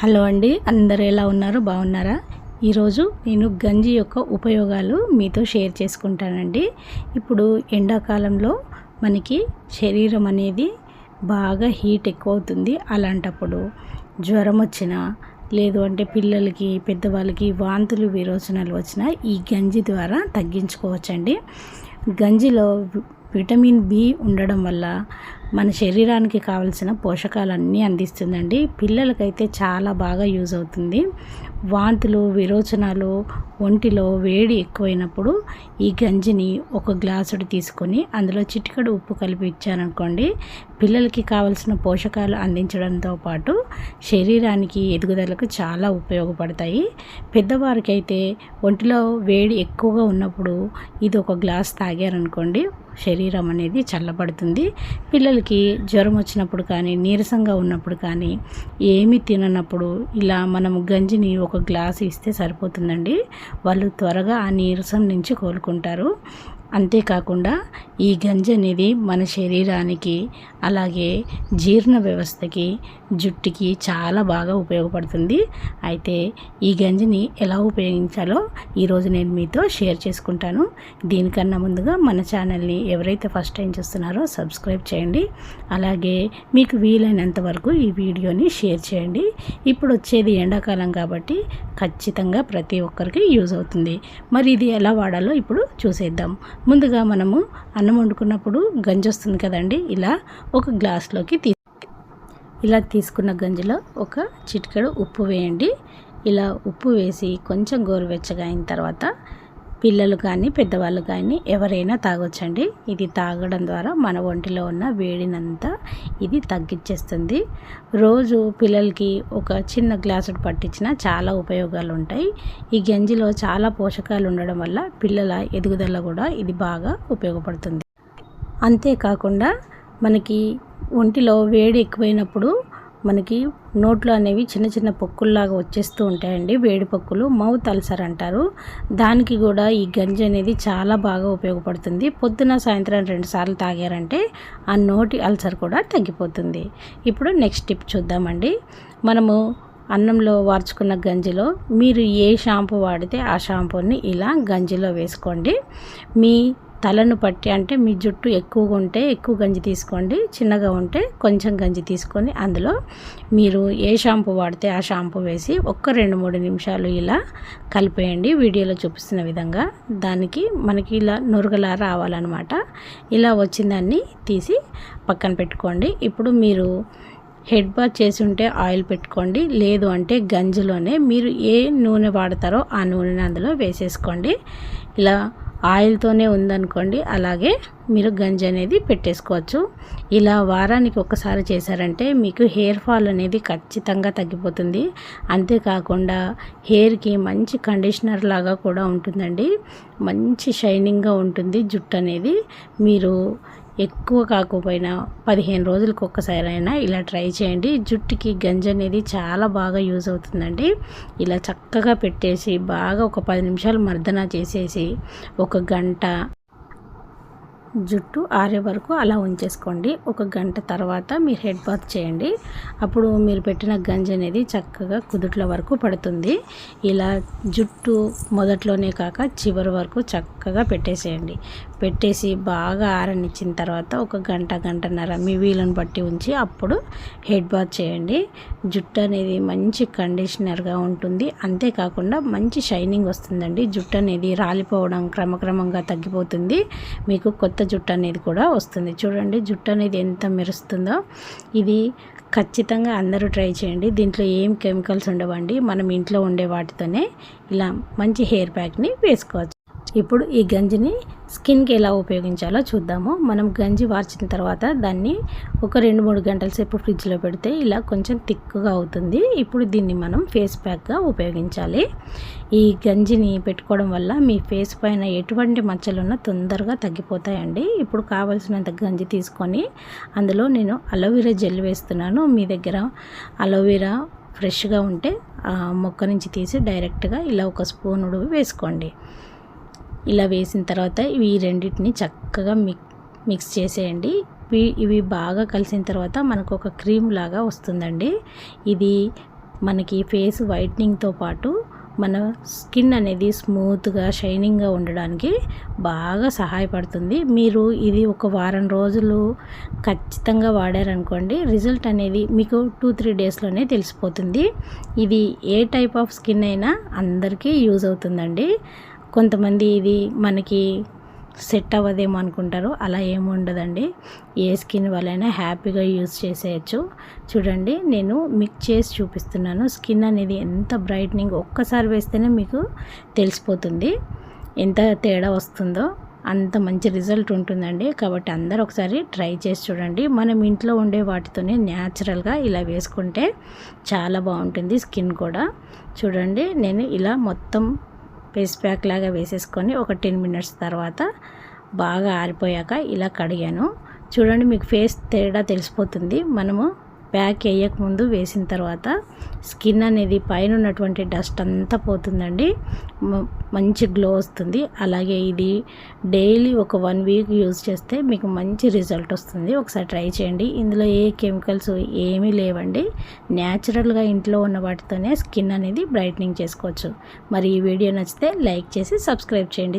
Hello అండి అందరు ఎలా ఉన్నారు? బాగున్నారా? ఈరోజు నేను గంజి యొక్క ఉపయోగాలు మీతో షేర్ చేసుకుంటానండి. ఇప్పుడు ఎండాకాలంలో మనకి శరీరం అనేది బాగా హీట్ ఎక్కువ అవుతుంది అలాంటప్పుడు. జ్వరం వచ్చినా లేదు అంటే పిల్లలకి పెద్దవాళ్ళకి వాంతులు విరోచనాలు వచ్చినా ఈ గంజి ద్వారా తగ్గించుకోవచ్చండి. గంజిలో విటమిన్ బి ఉండడం వల్ల మన శరీరానికి కావలసిన పోషకాలన్నీ అందిస్తుందండి. పిల్లలకైతే చాలా బాగా యూజ్ అవుతుంది. వాంతులు విరోచనాలు ఒంటిలో వేడి ఎక్కువైనప్పుడు ఈ గంజిని ఒక గ్లాసుడు తీసుకొని అందులో చిటికడు ఉప్పు కలిపి ఇచ్చారనుకోండి పిల్లలకి కావలసిన పోషకాలు అందించడంతో పాటు శరీరానికి ఎదుగుదలకు చాలా ఉపయోగపడతాయి. పెద్దవారికి అయితే ఒంటిలో వేడి ఎక్కువగా ఉన్నప్పుడు ఇది ఒక గ్లాస్ తాగారనుకోండి శరీరం అనేది చల్లబడుతుంది. పిల్లలకి జ్వరం వచ్చినప్పుడు కానీ నీరసంగా ఉన్నప్పుడు కానీ ఏమి తిననప్పుడు ఇలా మనం గంజిని ఒక గ్లాస్ ఇస్తే సరిపోతుందండి. వాళ్ళు త్వరగా ఆ నీరసం నుంచి కోలుకుంటారు. అంతేకాకుండా ఈ గంజి అనేది మన శరీరానికి అలాగే జీర్ణ వ్యవస్థకి జుట్టుకి చాలా బాగా ఉపయోగపడుతుంది. అయితే ఈ గంజిని ఎలా ఉపయోగించాలో ఈరోజు నేను మీతో షేర్ చేసుకుంటాను. దీనికన్నా ముందుగా మన ఛానల్ని ఎవరైతే ఫస్ట్ టైం చూస్తున్నారో సబ్స్క్రైబ్ చేయండి. అలాగే మీకు వీలైనంత వరకు ఈ వీడియోని షేర్ చేయండి. ఇప్పుడు వచ్చేది ఎండాకాలం కాబట్టి ఖచ్చితంగా ప్రతి ఒక్కరికి యూజ్ అవుతుంది. మరి ఇది ఎలా వాడాలో ఇప్పుడు చూసేద్దాం. ముందుగా మనము అన్నం వండుకున్నప్పుడు గంజి వస్తుంది కదండి ఇలా ఒక గ్లాస్లోకి తీ ఇలా తీసుకున్న గంజిలో ఒక చిటికెడు ఉప్పు వేయండి. ఇలా ఉప్పు వేసి కొంచెం గోరువెచ్చగా అయిన తర్వాత పిల్లలు కానీ పెద్దవాళ్ళు కానీ ఎవరైనా తాగొచ్చండి. ఇది తాగడం ద్వారా మన ఒంటిలో ఉన్న వేడినంతా ఇది తగ్గించేస్తుంది రోజు పిల్లలకి ఒక చిన్న గ్లాసు పట్టించిన చాలా ఉపయోగాలు ఉంటాయి ఈ గంజిలో చాలా పోషకాలు ఉండడం వల్ల పిల్లల ఎదుగుదల కూడా ఇది బాగా ఉపయోగపడుతుంది. అంతేకాకుండా మనకి ఒంటిలో వేడి ఎక్కువైనప్పుడు మనకి నోట్లు అనేవి చిన్న చిన్న పొక్కుల్లాగా వచ్చేస్తూ ఉంటాయండి. వేడి పొక్కులు మౌత్ అల్సర్ అంటారు. దానికి కూడా ఈ గంజి అనేది చాలా బాగా ఉపయోగపడుతుంది. పొద్దున సాయంత్రం రెండు సార్లు తాగారంటే ఆ నోటి అల్సర్ కూడా తగ్గిపోతుంది. ఇప్పుడు నెక్స్ట్ టిప్ చూద్దామండి. మనము అన్నంలో వార్చుకున్న గంజిలో మీరు ఏ షాంపూ వాడితే ఆ షాంపూని ఇలా గంజిలో వేసుకోండి. మీ తలను పట్టి అంటే మీ జుట్టు ఎక్కువగా ఉంటే ఎక్కువ గంజి తీసుకోండి చిన్నగా ఉంటే కొంచెం గంజి తీసుకొని అందులో మీరు ఏ షాంపూ వాడితే ఆ షాంపూ వేసి ఒక్క రెండు మూడు నిమిషాలు ఇలా కలిపేయండి. వీడియోలో చూపిస్తున్న విధంగా దానికి మనకి ఇలా నురగలా రావాలన్నమాట. ఇలా వచ్చిందాన్ని తీసి పక్కన పెట్టుకోండి. ఇప్పుడు మీరు హెడ్ బాత్ చేసి ఉంటే ఆయిల్ పెట్టుకోండి. లేదు అంటే గంజిలోనే మీరు ఏ నూనె వాడతారో ఆ నూనెని అందులో వేసేసుకోండి. ఇలా ఆయిల్తోనే ఉందనుకోండి అలాగే మీరు గంజి అనేది పెట్టేసుకోవచ్చు. ఇలా వారానికి ఒకసారి చేశారంటే మీకు హెయిర్ ఫాల్ అనేది ఖచ్చితంగా తగ్గిపోతుంది. అంతేకాకుండా హెయిర్కి మంచి కండిషనర్ లాగా కూడా ఉంటుందండి. మంచి షైనింగ్గా ఉంటుంది జుట్టు అనేది. మీరు ఎక్కువ కాకపోయినా పదిహేను రోజులకు ఒక్కసారైనా ఇలా ట్రై చేయండి. జుట్టుకి గంజి అనేది చాలా బాగా యూజ్ అవుతుందండి. ఇలా చక్కగా పెట్టేసి బాగా ఒక పది నిమిషాలు మర్దన చేసేసి ఒక గంట జుట్టు ఆరే వరకు అలా ఉంచేసుకోండి. ఒక గంట తర్వాత మీరు హెడ్ బాత్ చేయండి. అప్పుడు మీరు పెట్టిన గంజి అనేది చక్కగా కుదుట్ల వరకు పడుతుంది. ఇలా జుట్టు మొదట్లోనే కాక చివరి వరకు చక్కగా పెట్టేసేయండి. పెట్టేసి బాగా ఆరనిచ్చిన తర్వాత ఒక గంట గంటన్నర మీ వీలుని బట్టి ఉంచి అప్పుడు హెడ్ బాత్ చేయండి. జుట్టు అనేది మంచి కండిషనర్గా ఉంటుంది. అంతేకాకుండా మంచి షైనింగ్ వస్తుందండి. జుట్టు అనేది రాలిపోవడం క్రమక్రమంగా తగ్గిపోతుంది. మీకు కొత్త జుట్టు అనేది కూడా వస్తుంది. చూడండి జుట్టు అనేది ఎంత మెరుస్తుందో. ఇది ఖచ్చితంగా అందరూ ట్రై చేయండి. దీంట్లో ఏం కెమికల్స్ ఉండవండి. మనం ఇంట్లో ఉండే వాటితోనే ఇలా మంచి హెయిర్ ప్యాక్ని వేసుకోవచ్చు. ఇప్పుడు ఈ గంజిని స్కిన్కి ఎలా ఉపయోగించాలో చూద్దాము. మనం గంజి వార్చిన తర్వాత దాన్ని ఒక రెండు మూడు గంటల సేపు ఫ్రిడ్జ్లో పెడితే ఇలా కొంచెం థిక్గా అవుతుంది. ఇప్పుడు దీన్ని మనం ఫేస్ ప్యాక్గా ఉపయోగించాలి. ఈ గంజిని పెట్టుకోవడం వల్ల మీ ఫేస్ పైన ఎటువంటి మచ్చలున్నా తొందరగా తగ్గిపోతాయండి. ఇప్పుడు కావలసినంత గంజి తీసుకొని అందులో నేను అలోవెరా జెల్ వేస్తున్నాను. మీ దగ్గర అలోవెరా ఫ్రెష్గా ఉంటే మొక్క నుంచి తీసి డైరెక్ట్గా ఇలా ఒక స్పూన్ వేసుకోండి. ఇలా వేసిన తర్వాత ఇవి రెండింటిని చక్కగా మిక్ మిక్స్ చేసేయండి. ఇవి ఇవి బాగా కలిసిన తర్వాత మనకు ఒక క్రీమ్ లాగా వస్తుందండి. ఇది మనకి ఫేస్ వైట్నింగ్తో పాటు మన స్కిన్ అనేది స్మూత్గా షైనింగ్గా ఉండడానికి బాగా సహాయపడుతుంది. మీరు ఇది ఒక వారం రోజులు ఖచ్చితంగా వాడారనుకోండి రిజల్ట్ అనేది మీకు టూ త్రీ డేస్లోనే తెలిసిపోతుంది. ఇది ఏ టైప్ ఆఫ్ స్కిన్ అయినా అందరికీ యూజ్ అవుతుందండి. కొంతమంది ఇది మనకి సెట్ అవ్వదేమో అనుకుంటారు. అలా ఏమి ఉండదండి. ఏ స్కిన్ వాళ్ళైనా హ్యాపీగా యూజ్ చేసేయచ్చు. చూడండి నేను మిక్స్ చేసి చూపిస్తున్నాను. స్కిన్ అనేది ఎంత బ్రైట్నింగ్ ఒక్కసారి వేస్తేనే మీకు తెలిసిపోతుంది. ఎంత తేడా వస్తుందో అంత మంచి రిజల్ట్ ఉంటుందండి. కాబట్టి అందరూ ఒకసారి ట్రై చేసి చూడండి. మనం ఇంట్లో ఉండే వాటితోనే న్యాచురల్గా ఇలా వేసుకుంటే చాలా బాగుంటుంది స్కిన్ కూడా. చూడండి నేను ఇలా మొత్తం ఫేస్ ప్యాక్ లాగా వేసేసుకొని ఒక టెన్ మినిట్స్ తర్వాత బాగా ఆరిపోయాక ఇలా కడిగాను. చూడండి మీకు ఫేస్ తేడా తెలిసిపోతుంది. మనము ప్యాక్ వేయకముందు వేసిన తర్వాత స్కిన్ అనేది పైన ఉన్నటువంటి డస్ట్ అంతా పోతుందండి. మంచి గ్లో వస్తుంది. అలాగే ఇది డైలీ ఒక వన్ వీక్ యూజ్ చేస్తే మీకు మంచి రిజల్ట్ వస్తుంది. ఒకసారి ట్రై చేయండి. ఇందులో ఏ కెమికల్స్ ఏమీ లేవండి. న్యాచురల్గా ఇంట్లో ఉన్న వాటితోనే స్కిన్ అనేది బ్రైట్నింగ్ చేసుకోవచ్చు. మరి ఈ వీడియో నచ్చితే లైక్ చేసి సబ్స్క్రైబ్ చేయండి.